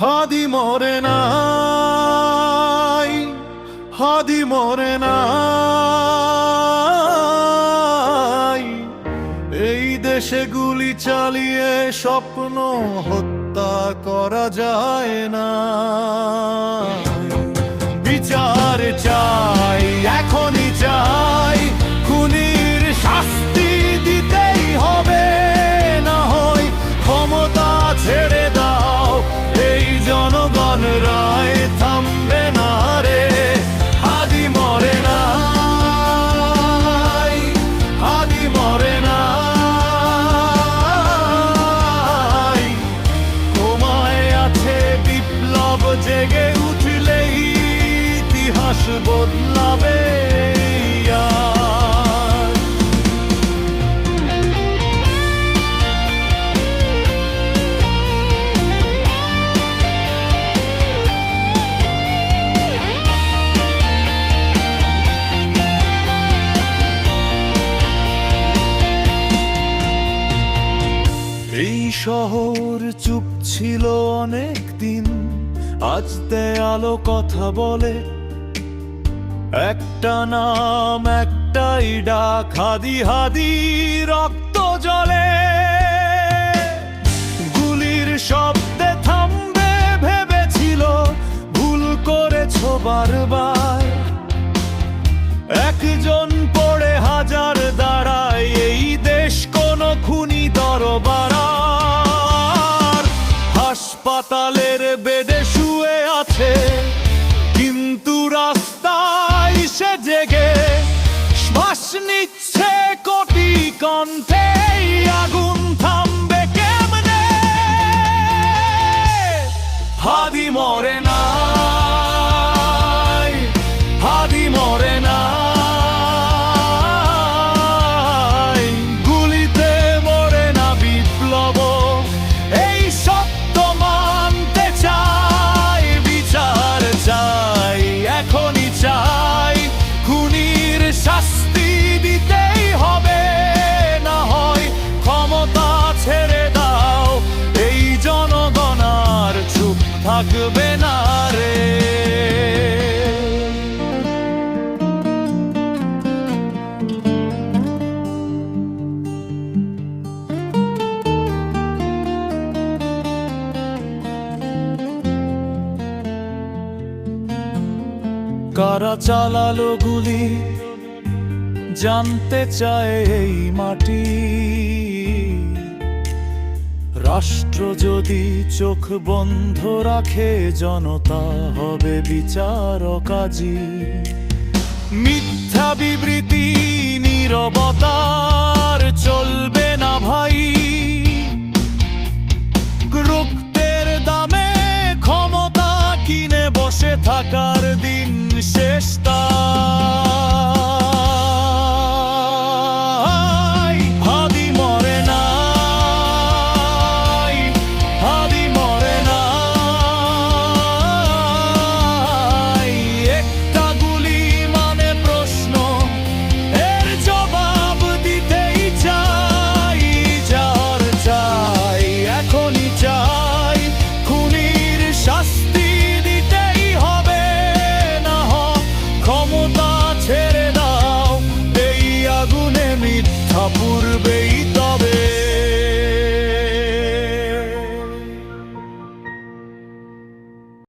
হাদি মরে নাই, হাদি মরে নাই। এই দেশে গুলি চালিয়ে স্বপ্ন হত্যা করা যায় না। বিচার চাই। বদলাবে এই শহর চুপ ছিল অনেক দিন আজ দেয়ালো কথা বলে। একটা নাম, একটাই ডাক, হাদি হাদি রক্ত জলে। গুলির শব্দে থামবে ভেবেছিল, ভুল করেছ বারবার। একজন পড়ে হাজার দাঁড়ায়, এই দেশ কোন খুনি দরবার হাসপাতালের বেডে নিচ্ছে কোটি কণ্ঠে আগুন থামবে কেমনে? হাদি মরে কারা চালালো গুলি? জানতে চায় এই মাটি। রাষ্ট্র যদি চোখ বন্ধ রাখে, জনতা হবে বিচারকাজী top